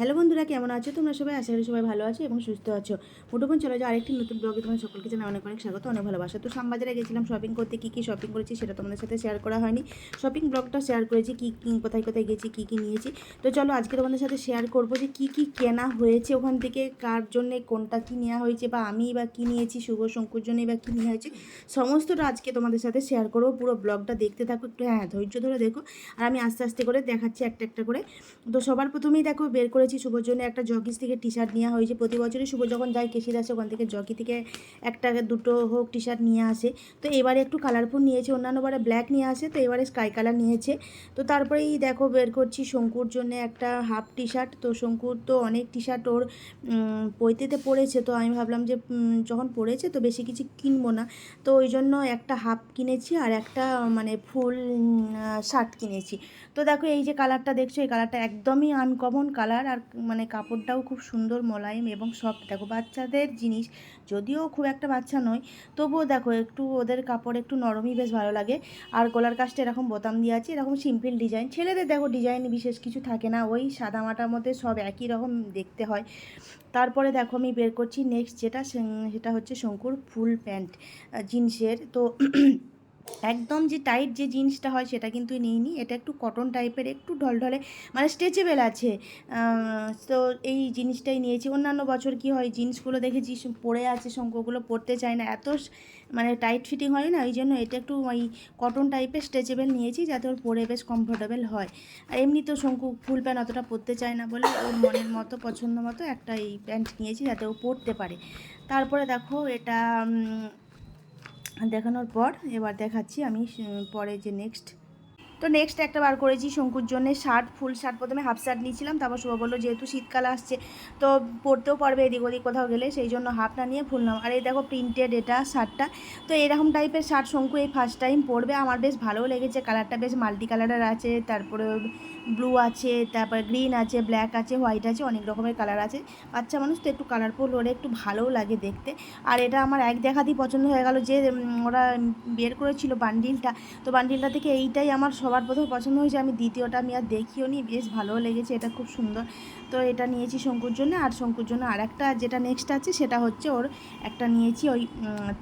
Hello বন্ধুরা, কেমন আছো? তোমরা সবাই আশা করি সবাই ভালো আছো এবং সুস্থ আছো। মুঠোফোন চলে যাও আরেকটি নতুন ব্লগে তোমার সকলকে জানাই অনেক অনেক স্বাগত, অনেক ভালোবাসা। তো শ্যামবাজারে গেছিলাম শপিং করতে, কী কী শপিং করেছি সেটা তোমাদের সাথে শেয়ার করা হয়নি। শপিং ব্লগটা শেয়ার করেছি, কী কী, কোথায় কোথায় গেছি, কী কী নিয়েছি। তো চলো, আজকে তোমাদের সাথে শেয়ার করব যে কী কী কেনা হয়েছে ওখান থেকে, কার জন্যে কোনটা কী নেওয়া হয়েছে বা আমি বা কী নিয়েছি, শুভ শঙ্কুর জন্যই বা কী নেওয়া হয়েছে, সমস্তটা আজকে তোমাদের সাথে শেয়ার করব। পুরো ব্লগটা দেখতে থাকো একটু হ্যাঁ ধৈর্য ধরে দেখো। আর আমি আস্তে আস্তে করে দেখাচ্ছি একটা একটা করে। তো সবার প্রথমেই দেখো, বের করেছি শুভর জন্য একটা জগিস থেকে টি শার্ট নেওয়া হয়েছে। প্রতি বছরই শুভ যখন যায় কেশির আসে ওখান থেকে জগি থেকে একটা দুটো হোক টি শার্ট নিয়ে আসে। তো এবারে একটু কালারফুল নিয়েছে অন্যান্যবারে ব্ল্যাক নিয়ে আসে, তো এবারে স্কাই কালার নিয়েছে। তো তারপরেই দেখো, বের করছি শঙ্কুর জন্য একটা হাফ টি শার্ট তো শঙ্কুর তো অনেক টি শার্ট ওর পৈতেতে পড়েছে। তো আমি ভাবলাম যে যখন পড়েছে তো বেশি কিছু কিনবো না। তো ওই জন্য একটা হাফ কিনেছি আর একটা মানে ফুল শার্ট কিনেছি। তো দেখো, এই যে কালারটা দেখছ, এই কালারটা একদমই আনকমন কালার আর মানে কাপড়টাও খুব সুন্দর মোলায়েম এবং সফট দেখো বাচ্চাদের জিনিস, যদিও খুব একটা বাচ্চা নয়, তবুও দেখো একটু ওদের কাপড় একটু নরমই বেশ ভালো লাগে। আর গলার কাজটা এরকম বোতাম দিয়ে আছে, এরকম সিম্পল ডিজাইন ছেলেদের দেখো ডিজাইন বিশেষ কিছু থাকে না, ওই সাদামাটার মধ্যে সব একই রকম দেখতে হয়। তারপরে দেখো আমি বের করছি নেক্সট যেটা, সেটা হচ্ছে শঙ্কুর ফুল প্যান্ট জিন্সের। তো একদম যে টাইট যে জিন্সটা হয় সেটা কিন্তু নিইনি। এটা একটু কটন টাইপের একটু ঢলঢলে মানে স্ট্রেচেবেল আছে। তো এই জিনিসটাই নিয়েছি। অন্যান্য বছর কি হয়, জিন্সগুলো দেখেছি পরে আছে শঙ্কগুলো পরতে চায় না। এত মানে টাইট ফিটিং হয় না, ওই জন্য এটা একটু ওই কটন টাইপের স্ট্রেচেবেল নিয়েছি, যাতে ওর পরে বেশ কমফোর্টেবল হয়। আর এমনি তো শঙ্কু ফুল প্যান্ট অতটা পরতে চায় না বলে ওর মনের মতো, পছন্দ মতো একটা এই প্যান্ট নিয়েছি, যাতে ও পরতে পারে। তারপরে দেখো এটা দেখানোর পর এবার দেখাচ্ছি আমি পরে যে নেক্সট তো নেক্সট একটা বার করেছি শঙ্কুর জন্য শার্ট, ফুল শার্ট। প্রথমে হাফ শার্ট নিয়েছিলাম, তারপর শুভ বলল যেহেতু শীতকাল আসছে, তো পরতেও পারবে এদিক ওদিক কোথাও গেলে, সেই জন্য হাফটা নিয়ে ফুল নাম আর এই দেখো প্রিন্টেড এটা শার্টটা। তো এরকম টাইপের শার্ট শঙ্কু এই ফার্স্ট টাইম পরবে। আমার বেশ ভালোও লেগেছে কালারটা বেশ মাল্টি কালারের আছে, তারপরে ব্লু আছে, তারপর গ্রিন আছে ব্ল্যাক আছে হোয়াইট আছে, অনেক রকমের কালার আছে। বাচ্চা মানুষ তো একটু কালারফুল হলে একটু ভালোও লাগে দেখতে। আর এটা আমার এক দেখাতেই পছন্দ হয়ে গেল যে ওরা বের করেছিল বান্ডিলটা তো বান্ডিলটা থেকে এইটাই আমার সবার প্রথমে পছন্দ হয়েছে। আমি দ্বিতীয়টা আমি আর দেখিও নি, বেশ ভালোও লেগেছে, এটা খুব সুন্দর। তো এটা নিয়েছি শঙ্কুর জন্য, আর শঙ্কুর জন্য আর একটা যেটা নেক্সট আছে, সেটা হচ্ছে ওর একটা নিয়েছি ওই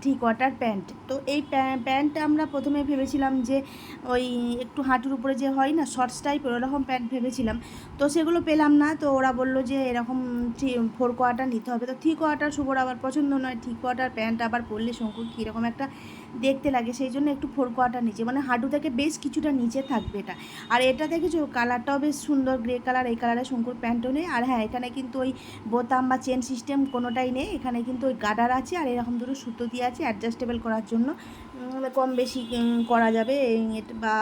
থ্রি কোয়ার্টার প্যান্ট তো এই প্যা- প্যান্টটা আমরা প্রথমে ভেবেছিলাম যে, ওই একটু হাঁটুর উপরে যে হয় না শর্টস টাইপের ওরকম প্যান্ট ভেবেছিলাম। তো সেগুলো পেলাম না, তো ওরা বলল যে এরকম ফোর কোয়াটার নিতে হবে। তো থ্রি কোয়াটার শুভর আবার পছন্দ নয় থ্রি কোয়াটার প্যান্ট আবার পরলে শঙ্কুর কীরকম একটা দেখতে লাগে। সেই জন্য একটু ফোর কোয়াটার নিচে মানে হাঁটু থেকে বেশ কিছুটা নিচে থাকবে এটা। আর এটা দেখেছ কালারটাও বেশ সুন্দর গ্রে কালার এই কালারে শঙ্কুর প্যান্টও নেই। আর হ্যাঁ এখানে কিন্তু ওই বোতাম বা চেন সিস্টেম কোনোটাই নেই। এখানে কিন্তু ওই গার্ডার আছে, আর এরকম দুটো সুতো দিয়ে আছে অ্যাডজাস্টেবল করার জন্য। কম বেশি করা যাবে। বা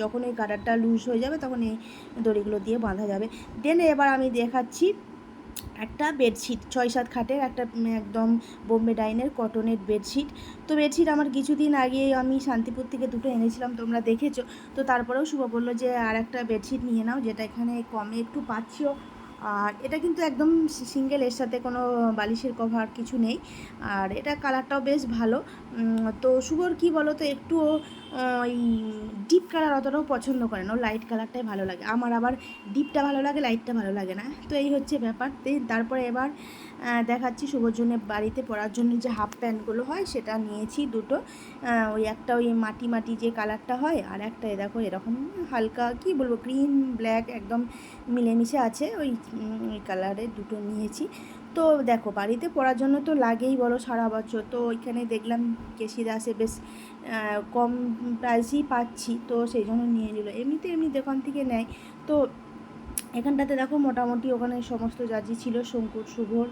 যখন ওই গার্ডারটা লুজ হয়ে যাবে, তখন এই দড়িগুলো দিয়ে বাঁধা যাবে। দেন এবার আমি দেখাচ্ছি একটা বেডশিট ছয় সাত খাটের একটা একদম বোম্বে ডাইনের কটনের বেডশিট তো বেডশিট আমার কিছুদিন আগে আমি শান্তিপুর থেকে দুটো এনেছিলাম, তোমরা দেখেছ। তো তারপরেও শুভ বলল যে আর একটা বেডশিট নিয়ে নাও, যেটা এখানে কমে একটু পাচ্ছিও আর এটা কিন্তু একদম সিঙ্গেল এর সাথে কোনো বালিশের কভার কিছু নেই। আর এটা কালারটাও বেশ ভালো। তো শুভর কি বলো তো একটু ও, ওই ডিপ কালার অতটাও পছন্দ করে না লাইট কালারটাই ভালো লাগে। আমার আবার ডিপটা ভালো লাগে লাইটটা ভালো লাগে না। তো এই হচ্ছে ব্যাপার। তারপরে এবার দেখাচ্ছি শুভর বাড়িতে পরার জন্য যে হাফ প্যান্টগুলো হয়, সেটা নিয়েছি দুটো। ওই একটা ওই মাটি মাটি যে কালারটা হয়, আর একটা এ দেখো এরকম হালকা, কি বলব গ্রিন ব্ল্যাক একদম মিলেমিশে আছে। ওই ওই কালারের দুটো নিয়েছি। তো দেখো, বাড়িতে পড়ার জন্য তো লাগেই বলো সারা বছর। তো ওইখানে দেখলাম কেশি দাসে বেশ কম প্রাইসেই পাচ্ছি, তো সেই জন্য নিয়ে নিল। এমনিতে এমনি দোকান থেকে নেয়। তো এখানটাতে দেখো মোটামুটি ওখানে সমস্ত জাজি ছিল, শঙ্কুর, শুভর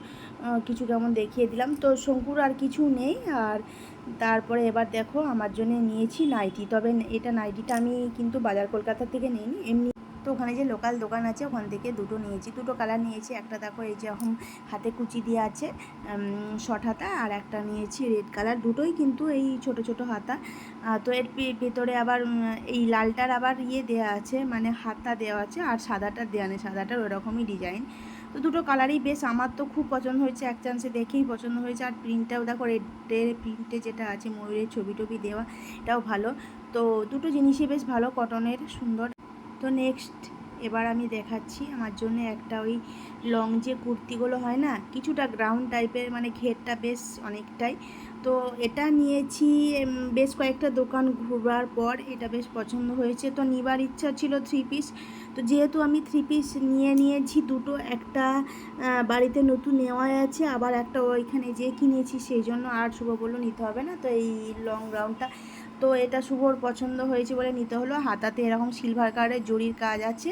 কিছু কেমন দেখিয়ে দিলাম। তো শঙ্কুর আর কিছু নেই, আর তারপরে এবার দেখো আমার জন্য নিয়েছি নাইটি। তবে এটা নাইটিটা আমি কিন্তু বাজার কলকাতা থেকে নিইনি, এমনি তো ওখানে যে লোকাল দোকান আছে, ওখান থেকে দুটো নিয়েছি। দুটো কালার নিয়েছি। একটা দেখো এই যে এখন হাতে কুচি দিয়ে আছে শর্ট হাতা, আর একটা নিয়েছি রেড কালার দুটোই কিন্তু এই ছোট ছোট হাতা। তো এর ভেতরে আবার এই লালটার আবার ইয়ে দেওয়া আছে মানে হাতা দেওয়া আছে, আর সাদাটার দেওয়া নেই। সাদাটার ওরকমই ডিজাইন তো দুটো কালারই বেশ, আমার তো খুব পছন্দ হয়েছে। এক চান্সে দেখেই পছন্দ হয়েছে। আর প্রিন্টটাও দেখো রেডের প্রিন্টে যেটা আছে, ময়ূরের ছবি টবি দেওয়া, এটাও ভালো। তো দুটো জিনিসই বেশ ভালো কটনের সুন্দর। তো নেক্সট এবার আমি দেখাচ্ছি। আমার জন্য একটা ওই লং যে কুর্তিগুলো হয় না, কিছুটা গ্রাউন্ড টাইপের মানে ঘেরটা বেশ অনেকটাই। তো এটা নিয়েছি বেশ কয়েকটা দোকান ঘোরার পর এটা বেশ পছন্দ হয়েছে। তো নিবার ইচ্ছা ছিল থ্রি পিস তো যেহেতু আমি থ্রি পিস নিয়ে নিয়েছি, দুটো একটা বাড়িতে নতুন নেওয়াই আছে, আবার একটা ওইখানে যে কিনেছি, সেই জন্য আর শুভ বলল নিতে হবে না। তো এই লং গ্রাউন্ডটা তো এটা শুভর পছন্দ হয়েছে বলে নিতে হলো। হাতাতে এরকম সিলভার কালারের জরির কাজ আছে।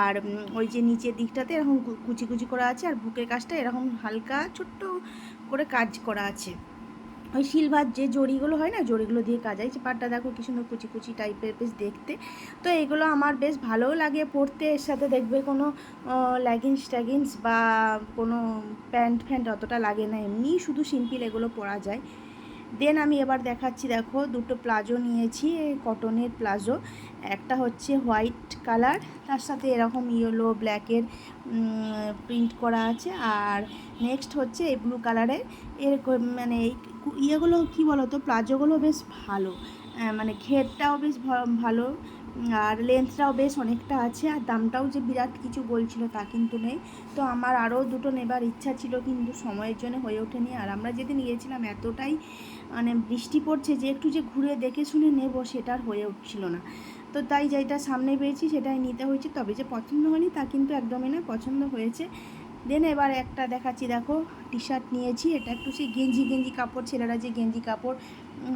আর ওই যে নিচের দিকটাতে এরকম কুচি কুচি করা আছে। আর বুকের কাজটা এরকম হালকা ছোট্ট করে কাজ করা আছে। ওই সিলভার যে জড়িগুলো হয় না জড়িগুলো দিয়ে কাজ হয় পাটটা দেখো কি সুন্দর কুচি কুচি টাইপের বেশ দেখতে। তো এগুলো আমার বেশ ভালোও লাগে পরতে। এর সাথে দেখবে কোনো লেগিংস ট্যাগিংস বা কোনো প্যান্ট ফ্যান্ট অতটা লাগে না। এমনি শুধু সিম্পল এগুলো পরা যায়। দেন আমি এবার দেখাচ্ছি, দেখো, দুটো প্লাজো নিয়েছি কটনের প্লাজো। একটা হচ্ছে হোয়াইট কালার তার সাথে এরকম ইয়েলো ব্ল্যাকের প্রিন্ট করা আছে। আর নেক্সট হচ্ছে এই ব্লু কালারের এর মানে এই ইয়েগুলো কী বলো তো প্লাজোগুলো বেশ ভালো। মানে ঘেরটাও বেশ ভালো, আর লেন্থটাও বেশ অনেকটা আছে, আর দামটাও যে বিরাট কিছু বলছিল তা কিন্তু নেই। তো আমার আরও দুটো নেবার ইচ্ছা ছিল, কিন্তু সময়ের জন্য হয়ে ওঠেনি। আর আমরা যেদিন গিয়েছিলাম, এতটাই মানে বৃষ্টি পড়ছে, যে একটু যে ঘুরে দেখে শুনে নেব সেটা আর হয়ে উঠছিল না। তো তাই যেটা সামনে পেয়েছি সেটাই নিতে হয়েছে। তবে যে পছন্দ হয়নি তা কিন্তু একদমই না, পছন্দ হয়েছে। দেন এবার একটা দেখাচ্ছি, দেখো টি শার্ট নিয়েছি, এটা একটু সেই গেঞ্জি গেঞ্জি কাপড়, ছেলেরা যে গেঞ্জি কাপড়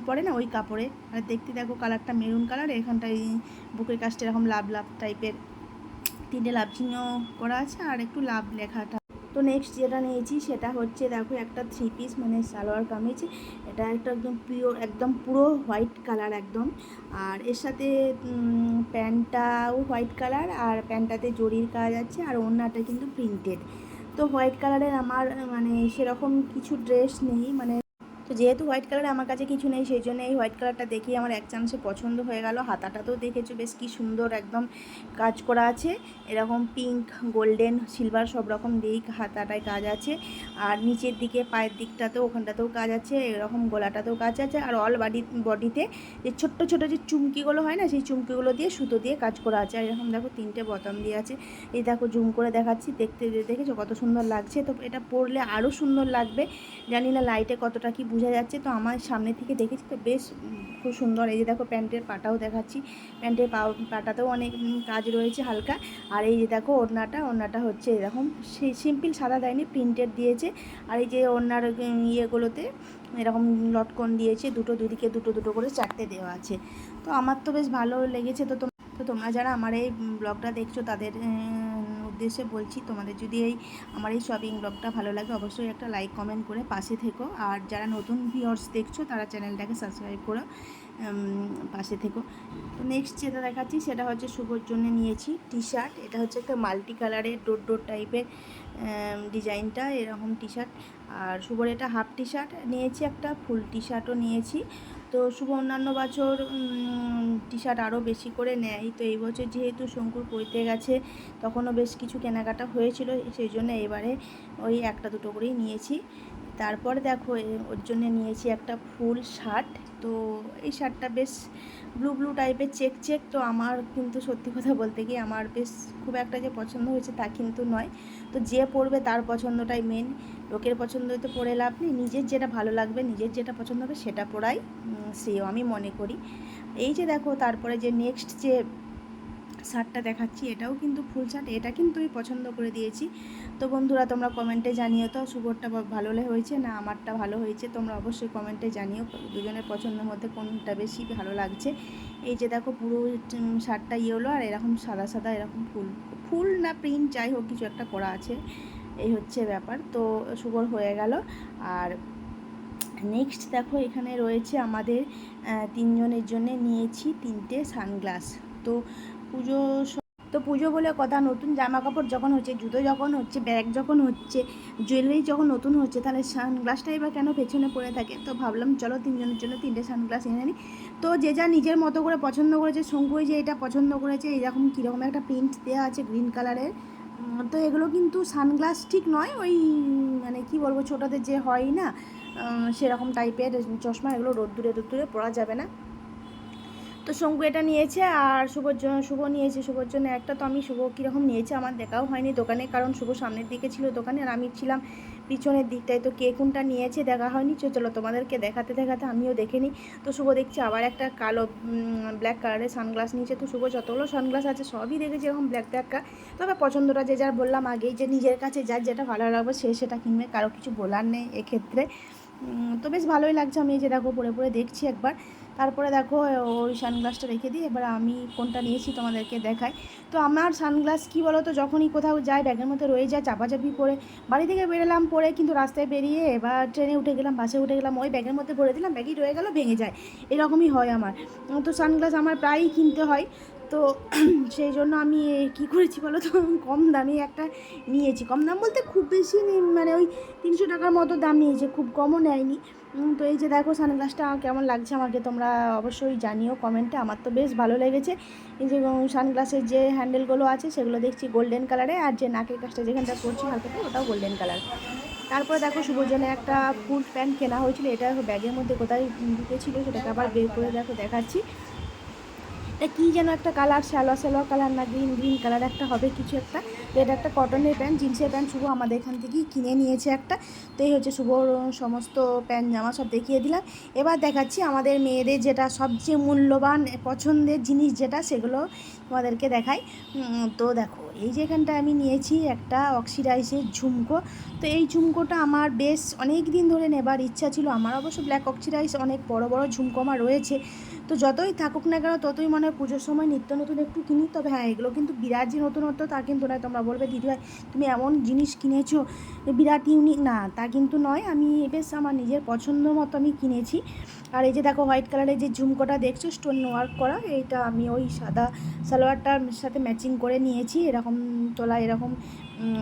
পরে না ওই কাপড়ে। আর দেখতে দেখো কালারটা মেরুন কালার, এখানটায় বুকের কাজটা এরকম লাভ লাভ টাইপের তিনটে লাভ চিহ্ন করা আছে আর একটু লাভ লেখাটা। তো নেক্সট যেটা নিয়েছি সেটা হচ্ছে দেখো একটা থ্রি পিস মানে সালোয়ার কামিজ। এটা একটা একদম পিওর একদম পুরো হোয়াইট কালার একদম। আর এর সাথে প্যান্টটাও হোয়াইট কালার আর প্যান্টটাতে জরির কাজ আছে আর ওড়নাটা কিন্তু প্রিন্টেড তো হোয়াইট কালারের আমার মানে সেরকম কিছু ড্রেস নেই মানে তো যেহেতু হোয়াইট কালার আমার কাছে কিছু নেই, সেই জন্য এই হোয়াইট কালারটা দেখেই আমার এক চান্সে পছন্দ হয়ে গেল। হাতাটাতেও দেখেছ বেশ কি সুন্দর একদম কাজ করা আছে। এরকম পিঙ্ক গোল্ডেন সিলভার সব রকম দিয়েই হাতাটায় কাজ আছে। আর নিচের দিকে পায়ের দিকটাতেও, ওখানটাতেও কাজ আছে। এরকম গলাটাতেও কাজ আছে। আর অল বডি বডিতে যে ছোট্ট ছোট যে চুমকিগুলো হয় না, সেই চুমকিগুলো দিয়ে সুতো দিয়ে কাজ করা আছে। আর এরকম দেখো তিনটে বোতাম দিয়ে আছে। এই দেখো জুম করে দেখাচ্ছি, দেখতে দেখেছ কত সুন্দর লাগছে। তো এটা পরলে আরও সুন্দর লাগবে। জানি না লাইটে কতটা কি বোঝা যাচ্ছে। তো আমার সামনে থেকে দেখেছি তো বেশ খুব সুন্দর। এই যে দেখো প্যান্টের পাটাও দেখাচ্ছি। প্যান্টের পাটাতেও অনেক কাজ রয়েছে হালকা। আর এই যে দেখো ওড়নাটা ওড়নাটা হচ্ছে এরকম সিম্পল সাদা দেয়নি প্রিন্টেড দিয়েছে। আর এই যে ওড়নার ইয়েগুলোতে এরকম লটকন দিয়েছে। দুটো দুদিকে দুটো দুটো করে চারটে দেওয়া আছে। তো আমার তো বেশ ভালো লেগেছে। তো তো তোমরা যারা আমার এই ব্লগটা দেখছ তাদের উদ্দেশ্যে বলছি, তোমাদের যদি এই আমার এই শপিং ব্লগটা ভালো লাগে, অবশ্যই একটা লাইক কমেন্ট করে পাশে থেকো। আর যারা নতুন ভিউয়ার্স দেখছ, তারা চ্যানেলটাকে সাবস্ক্রাইব করো পাশে থেকো। তো নেক্সট যেটা দেখাচ্ছি, সেটা হচ্ছে শুভর জন্য নিয়েছি টি শার্ট এটা হচ্ছে একটা মাল্টি কালারের ডোর ডোর টাইপের ডিজাইনটা, এরকম টি শার্ট আর শুভর এটা হাফ টি শার্ট নিয়েছি একটা ফুল টি শার্টও নিয়েছি। তো শুভ অন্যান্য বছর টি শার্ট আরও বেশি করে নেয়। তো এই বছর যেহেতু শঙ্কুর পড়তে গেছে, তখনও বেশ কিছু কেনাকাটা হয়েছিল, সেই জন্য এবারে ওই একটা দুটো করেই নিয়েছি। তারপর দেখো ওর জন্য নিয়েছি একটা ফুল শার্ট। তো এই শার্টটা বেশ ব্লু ব্লু টাইপের, চেক চেক। তো আমার কিন্তু সত্যি কথা বলতে গিয়ে আমার বেশ খুব একটা যে পছন্দ হয়েছে তা কিন্তু নয়। তো যে পরবে তার পছন্দটাই মেন লোকের পছন্দ তো পরে লাভ নেই নিজের যেটা ভালো লাগবে নিজের যেটা পছন্দ হবে সেটা উম, শ্রেয় আমি মনে করি। এই যে দেখো তারপরে যে নেক্সট যে শার্টটা দেখাচ্ছি এটাও কিন্তু ফুল শার্ট এটা কিন্তু আমি পছন্দ করে দিয়েছি। তো বন্ধুরা তোমরা কমেন্টে জানিও তো বা- ভালো হয়েছে না আমারটা ভালো হয়েছে? তোমরা অবশ্যই কমেন্টে জানিও দুজনের পছন্দের মধ্যে কোনটা বেশি ভালো লাগছে। এই যে দেখো পুরো শার্টটা ইয়েলো আর এরকম সাদা সাদা এরকম ফুল ফুল না প্রিন্ট যাই হোক কিছু একটা করা আছে। এই হচ্ছে ব্যাপার। তো শুভর হয়ে গেল। আর নেক্সট দেখো, এখানে রয়েছে আমাদের তিনজনের জন্য নিয়েছি তিনটে সানগ্লাস তো পুজো তো পুজো বলে কথা নতুন জামা কাপড় যখন হচ্ছে, জুতো যখন হচ্ছে ব্যাগ যখন হচ্ছে জুয়েলারি যখন নতুন হচ্ছে, তাহলে সানগ্লাসটাই বা কেন পেছনে পড়ে থাকে? তো ভাবলাম চলো তিনজনের জন্য তিনটে সানগ্লাস এনে নিই তো যে যা নিজের মতো করে পছন্দ করেছে শঙ্কুই যে এটা পছন্দ করেছে এইরকম কীরকম একটা প্রিন্ট দেওয়া আছে গ্রিন কালারের তো এগুলো কিন্তু সানগ্লাস ঠিক নয়, ওই মানে কি বলব, ছোটোদের যে হয় না সেরকম টাইপের চশমা, এগুলো রোদ্দুরে রোদ্দুরে পরা যাবে না। তো শঙ্কু এটা নিয়েছে, আর শুভর জন্য শুভ নিয়েছে, শুভর জন্য একটা, তো আমি শুভ কীরকম নিয়েছে আমার দেখাও হয়নি দোকানে, কারণ শুভ সামনের দিকে ছিল দোকানে, আর আমি ছিলাম পিছনের দিকটায় তো কে কোনটা নিয়েছে দেখা হয়নি। চলো তোমাদেরকে দেখাতে দেখাতে আমিও দেখে নিই। তো শুভ দেখছি আবার একটা কালো ব্ল্যাক কালারের সানগ্লাস নিয়েছে। তো শুভ যতগুলো সানগ্লাস আছে সবই দেখেছি এরকম ব্ল্যাক ব্ল্যাক তবে পছন্দটা যে যার বললাম আগেই যে নিজের কাছে যার যেটা ভালো লাগবে সে সেটা কিনবে, কারও কিছু বলার নেই এক্ষেত্রে। তো বেশ ভালোই লাগছে। আমি এই যে দেখো পরে পরে দেখছি একবার। তারপরে দেখো, ওই সানগ্লাসটা রেখে দিই এবার আমি কোনটা নিয়েছি তোমাদেরকে দেখাই। তো আমার সানগ্লাস কী বলো তো যখনই কোথাও যাই, ব্যাগের মধ্যে রয়ে যায়, চাপাচাপি করে বাড়ি থেকে বেরোলাম পরে কিন্তু রাস্তায় বেরিয়ে এবার ট্রেনে উঠে গেলাম, বাসে উঠে গেলাম, ওই ব্যাগের মধ্যে ভরে দিলাম, ব্যাগই রয়ে গেল, ভেঙে যায়। এরকমই হয় আমার। তো সানগ্লাস আমার প্রায়ই কিনতে হয়। তো সেই জন্য আমি কী করেছি বলো তো, কম দামে একটা নিয়েছি। কম দাম বলতে খুব বেশি মানে ওই তিনশো টাকার মতো দাম নিয়েছে, খুব কমও নেয়নি। তো এই যে দেখো সানগ্লাসটা কেমন লাগছে আমাকে তোমরা অবশ্যই জানিও কমেন্টে। আমার তো বেশ ভালো লেগেছে। এই যে সানগ্লাসের যে হ্যান্ডেলগুলো আছে সেগুলো দেখছি গোল্ডেন কালারে আর যে নাকের কাজটা যেখানটা করছি হালকাটা ওটাও গোল্ডেন কালার। তারপরে দেখো শুভজনে একটা ফুল প্যান্ট কেনা হয়েছিল, এটা ব্যাগের মধ্যে কোথায় ঢুকেছিল সেটাকে আবার বের করে দেখো দেখাচ্ছি। এটা কী যেন একটা কালার, শ্যালো শ্যালো কালার না, গ্রিন গ্রিন কালার একটা হবে কিছু একটা। তো এটা একটা কটনের প্যান্ট, জিন্সের প্যান্ট শুভ আমাদের এখান থেকেই কিনে নিয়েছে একটা। তো এই হচ্ছে শুভর সমস্ত প্যান্ট জামা সব দেখিয়ে দিলাম। এবার দেখাচ্ছি আমাদের মেয়েদের যেটা সবচেয়ে মূল্যবান পছন্দের জিনিস যেটা, সেগুলো তোমাদেরকে দেখাই। তো দেখো, এই যে এখানটা আমি নিয়েছি একটা অক্সিডাইসের ঝুমকো। তো এই ঝুমকোটা আমার বেশ অনেক দিন ধরে নেবার ইচ্ছা ছিল। আমার অবশ্য ব্ল্যাক অক্সিডাইস অনেক বড় বড় ঝুমকো আমার রয়েছে। তো যতই থাকুক না কেন, ততই মনে হয় পুজোর সময় নিত্য নতুন একটু কিনি। তবে হ্যাঁ এগুলো কিন্তু বিরাট যে নতুনত্ব, তা কিন্তু নয়। তোমরা বলবে দিদিভাই তুমি এমন জিনিস কিনেছো বিরাট ইউনিক না, তা কিন্তু নয়। আমি বেশ আমার নিজের পছন্দ মতো আমি কিনেছি। আর এই যে দেখো হোয়াইট কালারের যে ঝুমকোটা দেখছ স্টোন ওয়ার্ক করা, এইটা আমি ওই সাদা সালোয়ারটার সাথে ম্যাচিং করে নিয়েছি। এরকম তোলা, এরকম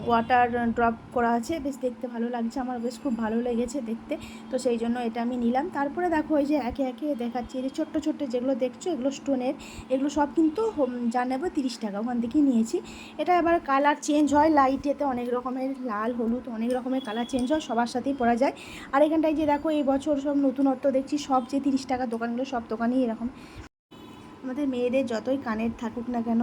ওয়াটার ড্রপ করা আছে। বেশ দেখতে ভালো লাগছে। আমার বেশ খুব ভালো লেগেছে দেখতে। তো সেই জন্য এটা আমি নিলাম। তারপরে দেখো এই যে একে একে দেখাচ্ছি। এই যে ছোট্ট ছোট্ট যেগুলো দেখছ, এগুলো স্টোনের এগুলো সব কিন্তু হোম- যা নেব তিরিশ টাকা। ওখান থেকে নিয়েছি। এটা এবার কালার চেঞ্জ হয়। লাইটেতে অনেক রকমের লাল, হলুদ, অনেক রকমের কালার চেঞ্জ হয়। সবার সাথেই পরা যায়। আর এখানটায় যে দেখো, এই বছর সব নতুনত্ব দেখছি। সব যে তিরিশ টাকার দোকানগুলো, সব দোকানেই এরকম। আমাদের মেয়েদের যতই কানের থাকুক না কেন,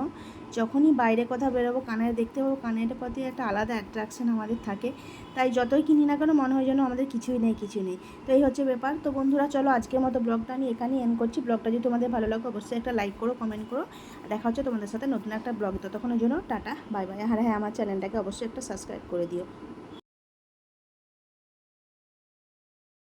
যখনই বাইরে কোথাও বেরোবো, কানের দেখতে পাবো, কানের প্রতি একটা আলাদা অ্যাট্রাকশন আমাদের থাকে। তাই যতই কিনি না কেন, মনে হয় যেন আমাদের কিছুই নেই কিছুই নেই। তো এই হচ্ছে ব্যাপার। তো বন্ধুরা, চলো আজকের মতো ব্লগটা আমি এখানেই এন্ড করছি। ব্লগটা যদি তোমাদের ভালো লাগে, অবশ্যই একটা লাইক করো কমেন্ট করো। দেখা হচ্ছে তোমাদের সাথে নতুন একটা ব্লগ। ততক্ষণের জন্য টাটা বাই বাই আর হ্যাঁ আমার চ্যানেলটাকে অবশ্যই একটা সাবস্ক্রাইব করে দিও।